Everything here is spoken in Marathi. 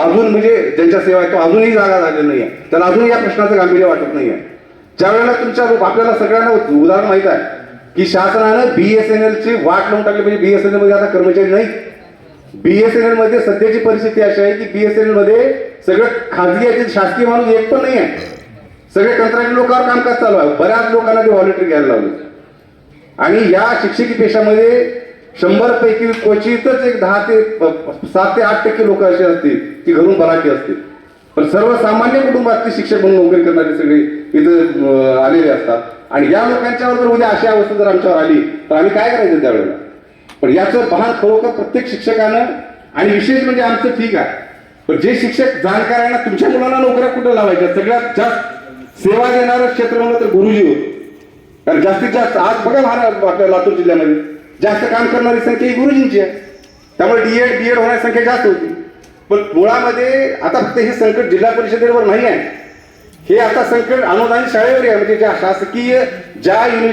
अजून म्हणजे ज्यांच्या सेवा आहे तो अजूनही जागा झालेला नाही आहे त्याला अजूनही या प्रश्नाचं गांभीर्य वाटत नाही आहे ज्या वेळेला तुमच्या आपल्याला सगळ्यांना उदाहरण माहीत आहे की शासनानं बीएसएनएलची वाट लावून टाकली म्हणजे बीएसएनएलमध्ये आता कर्मचारी नाही बीएसएनएलमध्ये सध्याची परिस्थिती अशी आहे की बीएसएनएलमध्ये सगळं खाजगी आहे शासकीय माणूस एक पण नाही आहे सगळे कंत्राटी लोकांवर कामकाज चालू आहे. बऱ्याच लोकांना ते व्हॉलेंटरी घ्यायला लावले. आणि या शिक्षकी पेशामध्ये शंभर पैकी क्वचितच एक दहा ते सात ते आठ टक्के लोक असे असतील की घरून बराकी असतील. पण सर्वसामान्य कुटुंबातले शिक्षक म्हणून नोकरी करणारे सगळे इथं आलेले असतात. आणि या लोकांच्यावर जर उद्या अशी अवस्था जर आमच्यावर आली तर आम्ही काय करायचं त्यावेळेला? पण याचं भान खरोखर प्रत्येक शिक्षकानं आणि विशेष म्हणजे आमचं ठीक आहे. पण जे शिक्षक जाणकार आहे ना तुमच्या मुलांना नोकऱ्या कुठं लावायच्या? सगळ्यात जास्त सेवा देणारं क्षेत्र म्हणलं तर गुरुजी होते. कारण जास्तीत जास्त आज बघा महाराज आपल्या लातूर जिल्ह्यामध्ये. जास्त काम करणारी संख्या ही गुरुजींची आहे. त्यामुळे डी ए बी एड होणारी संख्या जास्त होती. पण मुळामध्ये आता फक्त हे संकट जिल्हा परिषदेवर नाही आहे. हे आता संकट अनुदानित शाळेवर आहे. म्हणजे ज्या शासकीय ज्या युनिट